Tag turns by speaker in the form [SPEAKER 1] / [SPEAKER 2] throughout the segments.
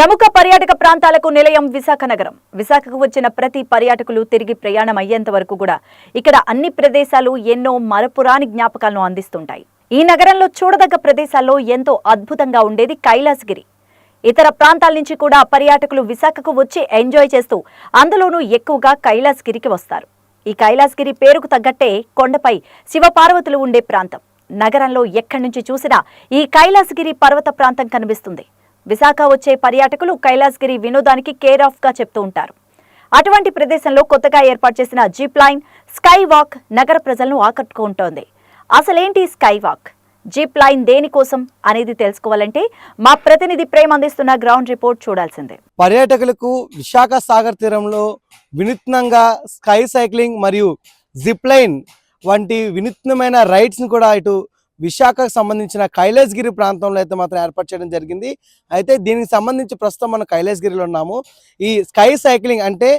[SPEAKER 1] ప్రముఖ పర్యాటక ప్రాంతాలకు నిలయం విశాఖ నగరం. విశాఖకు వచ్చిన ప్రతి పర్యాటకులు తిరిగి ప్రయాణం అయ్యేంత వరకు కూడా ఇక్కడ అన్ని ప్రదేశాలు ఎన్నో మరపురాని జ్ఞాపకాలను అందిస్తుంటాయి. ఈ నగరంలో చూడదగ్గ ప్రదేశాల్లో ఎంతో అద్భుతంగా ఉండేది కైలాసగిరి. ఇతర ప్రాంతాల నుంచి కూడా పర్యాటకులు విశాఖకు వచ్చి ఎంజాయ్ చేస్తూ అందులోనూ ఎక్కువగా కైలాసగిరికి వస్తారు. ఈ కైలాసగిరి పేరుకు తగ్గట్టే కొండపై శివపార్వతులు ఉండే ప్రాంతం. నగరంలో ఎక్కడి నుంచి చూసినా ఈ కైలాసగిరి పర్వత ప్రాంతం కనిపిస్తుంది. విశాఖ వచ్చే పర్యాటకులు కైలాసగిరి వినోదానికి కేర్ ఆఫ్గా చెప్తూ ఉంటారు. అటువంటి ప్రదేశంలో కొత్తగా ఏర్పాటు చేసిన జీప్ లైన్ స్కై వాక్ నగర ప్రజలను ఆకట్టుకుంటోంది. అసలేంటి స్కై వాక్ జీప్ లైన్ దేనికోసం అనేది తెలుసుకోవాలంటే మా ప్రతినిధి ప్రేమ అందిస్తున్న గ్రౌండ్ రిపోర్ట్ చూడాల్సిందే.
[SPEAKER 2] పర్యాటకులకు విశాఖ సాగర్ తీరంలో వినూత్నంగా స్కై సైక్లింగ్ మరియు జిప్ లైన్ వంటి వినూత్నమైన రైడ్స్ని కూడా ఇటు విశాఖకు సంబంధించిన కైలాసగిరి ప్రాంతంలో అయితే మాత్రం ఏర్పాటు చేయడం జరిగింది. అయితే దీనికి సంబంధించి ప్రస్తుతం మనం కైలాసగిరిలో ఉన్నాము. ఈ స్కై సైక్లింగ్ అంటే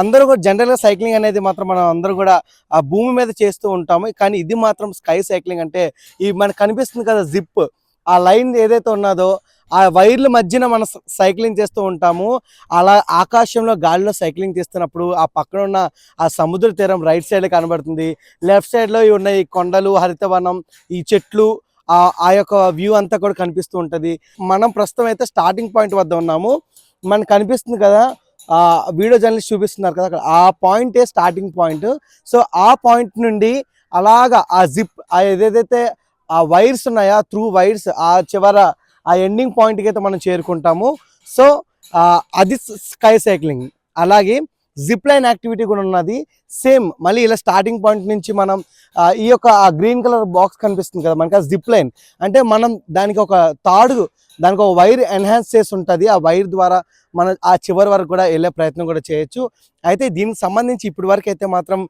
[SPEAKER 2] అందరూ కూడా జనరల్గా సైక్లింగ్ అనేది మాత్రం మనం అందరూ కూడా ఆ భూమి మీద చేస్తూ ఉంటాము. కానీ ఇది మాత్రం స్కై సైక్లింగ్ అంటే ఈ మనకు కనిపిస్తుంది కదా జిప్. ఆ లైన్ ఏదైతే ఉన్నదో ఆ వైర్ల మధ్యన మనం సైక్లింగ్ చేస్తూ ఉంటాము. అలా ఆకాశంలో గాలిలో సైక్లింగ్ చేస్తున్నప్పుడు ఆ పక్కన ఉన్న ఆ సముద్ర తీరం రైట్ సైడ్ కనబడుతుంది. లెఫ్ట్ సైడ్లో ఉన్న ఈ కొండలు హరితవనం ఈ చెట్లు ఆ ఆ యొక్క వ్యూ అంతా కూడా కనిపిస్తూ ఉంటుంది. మనం ప్రస్తుతం అయితే స్టార్టింగ్ పాయింట్ వద్ద ఉన్నాము. మనకు కనిపిస్తుంది కదా ఆ వీడియో జర్నలిస్ట్ చూపిస్తున్నారు కదా అక్కడ. ఆ పాయింటే స్టార్టింగ్ పాయింట్. సో ఆ పాయింట్ నుండి అలాగా ఆ జిప్ ఆ ఏదైతే ఆ వైర్స్ ఉన్నాయా త్రూ వైర్స్ ఆ చివర ఆ ఎండింగ్ పాయింట్కి అయితే మనం చేరుకుంటాము. సో అది స్కై సైక్లింగ్ అలాగే జిప్ లైన్ యాక్టివిటీ కూడా ఉన్నది. సేమ్ మళ్ళీ ఇలా స్టార్టింగ్ పాయింట్ నుంచి మనం ఈ యొక్క గ్రీన్ కలర్ బాక్స్ కనిపిస్తుంది కదా మనకి జిప్ లైన్ అంటే మనం దానికి ఒక తాడు దానికి ఒక వైర్ ఎన్హాన్స్ చేసి ఉంటుంది. ఆ వైర్ ద్వారా మనం ఆ చివరి వరకు కూడా వెళ్ళే ప్రయత్నం కూడా చేయొచ్చు. అయితే దీనికి సంబంధించి ఇప్పటి వరకు అయితే మాత్రం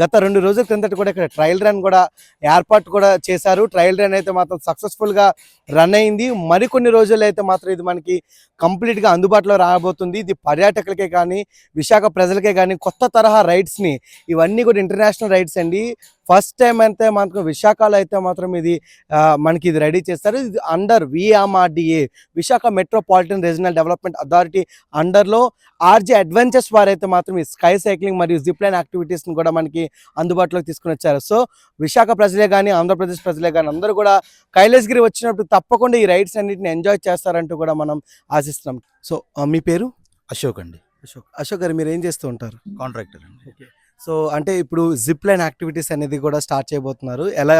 [SPEAKER 2] గత రెండు రోజుల క్రిందట కూడా ఇక్కడ ట్రయల్ రన్ కూడా ఏర్పాటు కూడా చేశారు. ట్రయల్ రన్ అయితే మాత్రం సక్సెస్ఫుల్గా రన్ అయింది. మరికొన్ని రోజుల్లో అయితే మాత్రం ఇది మనకి కంప్లీట్గా అందుబాటులో రాబోతుంది. ఇది పర్యాటకులకే కానీ విశాఖ ప్రజలకే కానీ కొత్త తరహా రైడ్స్ని ఇవన్నీ కూడా ఇంటర్నేషనల్ రైడ్స్ అండి. ఫస్ట్ టైం అయితే మాత్రం విశాఖలో అయితే మాత్రం ఇది మనకి ఇది రెడీ చేస్తారు. ఇది under VMRDA Visakha metropolitan regional development authority అండర్లో RJ adventures వారైతే మాత్రం ఈ స్కై సైక్లింగ్ మరియు జిప్ లైన్ యాక్టివిటీస్ని కూడా మనకి అందుబాటులోకి తీసుకుని వచ్చారు. సో విశాఖ ప్రజలే కానీ ఆంధ్రప్రదేశ్ ప్రజలే కానీ అందరూ కూడా కైలాసగిరి వచ్చినప్పుడు తప్పకుండా ఈ రైడ్స్ అన్నిటిని ఎంజాయ్ చేస్తారంటూ కూడా మనం ఆశిస్తున్నాం. సో మీ పేరు?
[SPEAKER 3] అశోక్ అండి.
[SPEAKER 2] అశోక్. అశోక్ గారు మీరు ఏం చేస్తూ ఉంటారు?
[SPEAKER 3] కాంట్రాక్టర్ అండి.
[SPEAKER 2] సో అంటే ఇప్పుడు జిప్ లైన్ యాక్టివిటీస్ అనేది కూడా స్టార్ట్ చేయబోతున్నారు. ఎలా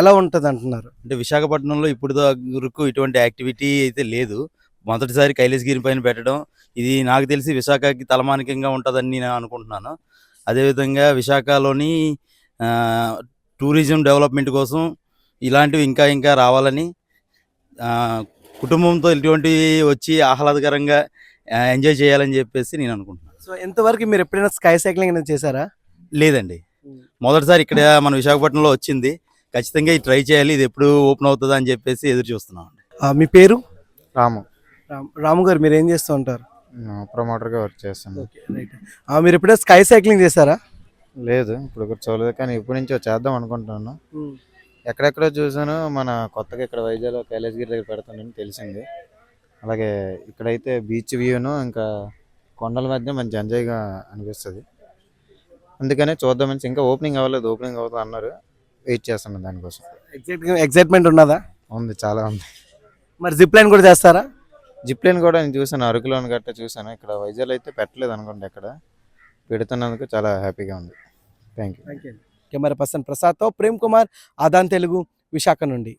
[SPEAKER 2] ఎలా ఉంటుంది అంటున్నారు
[SPEAKER 3] అంటే విశాఖపట్నంలో ఇప్పుడు వరకు ఇటువంటి యాక్టివిటీ అయితే లేదు. మొదటిసారి కైలాసగిరి పైన పెట్టడం ఇది నాకు తెలిసి విశాఖకి తలమానికంగా ఉంటుందని నేను అనుకుంటున్నాను. అదేవిధంగా విశాఖలోని టూరిజం డెవలప్మెంట్ కోసం ఇలాంటివి ఇంకా ఇంకా రావాలని కుటుంబంతో ఇటువంటివి వచ్చి ఆహ్లాదకరంగా ఎంజాయ్ చేయాలని చెప్పేసి నేను అనుకుంటున్నాను.
[SPEAKER 2] సో ఎంతవరకు మీరు ఎప్పుడైనా స్కై సైక్లింగ్ అనేది చేశారా?
[SPEAKER 3] లేదండి. మొదటిసారి ఇక్కడ మన విశాఖపట్నంలో వచ్చింది. ఖచ్చితంగా ఇది ట్రై చేయాలి. ఇది ఎప్పుడు ఓపెన్ అవుతుందా అని చెప్పేసి ఎదురు చూస్తున్నాం
[SPEAKER 2] మీ పేరు? రాము. రామ్- గారు మీరు ఏం చేస్తూ ఉంటారు?
[SPEAKER 4] ప్రమోటర్గా వర్క్ చేస్తాను.
[SPEAKER 2] ఆ, మీరు ఎప్పుడైనా స్కై సైక్లింగ్ చేశారా?
[SPEAKER 4] లేదు ఇప్పుడు కూడా చూడలేదు. కానీ ఇప్పటి నుంచి చేద్దాం అనుకుంటున్నాను. ఎక్కడెక్కడో చూసాను మన కొత్తగా ఇక్కడ వైజాగ్లో కైలాసగిరి దగ్గర పెడతానని తెలిసింది. అలాగే ఇక్కడైతే బీచ్ వ్యూను ఇంకా కొండల మధ్య మంచి ఎంజాయ్గా అనిపిస్తుంది. అందుకనే చూద్దామని ఇంకా ఓపెనింగ్ అవ్వలేదు ఓపెనింగ్ అవుతుంది అన్నారు. వెయిట్ చేస్తున్నాను దానికోసం.
[SPEAKER 2] ఎగ్జైట్ ఎగ్జైట్మెంట్ ఉన్నదా?
[SPEAKER 4] ఉంది చాలా ఉంది.
[SPEAKER 2] మరి జిప్ లైన్ కూడా చేస్తారా?
[SPEAKER 4] జిప్ లైన్ కూడా నేను చూసాను అరకులోని గట్ట చూసాను ఇక్కడ వైజాగ్ అయితే పెట్టలేదు అనుకోండి ఎక్కడ. పెడుతున్నందుకు చాలా హ్యాపీగా ఉంది. థ్యాంక్ యూ
[SPEAKER 2] కెమెరా పర్సన్ ప్రసాద్తో ప్రేమ్ కుమార్ ఆదాన్ తెలుగు విశాఖ నుండి.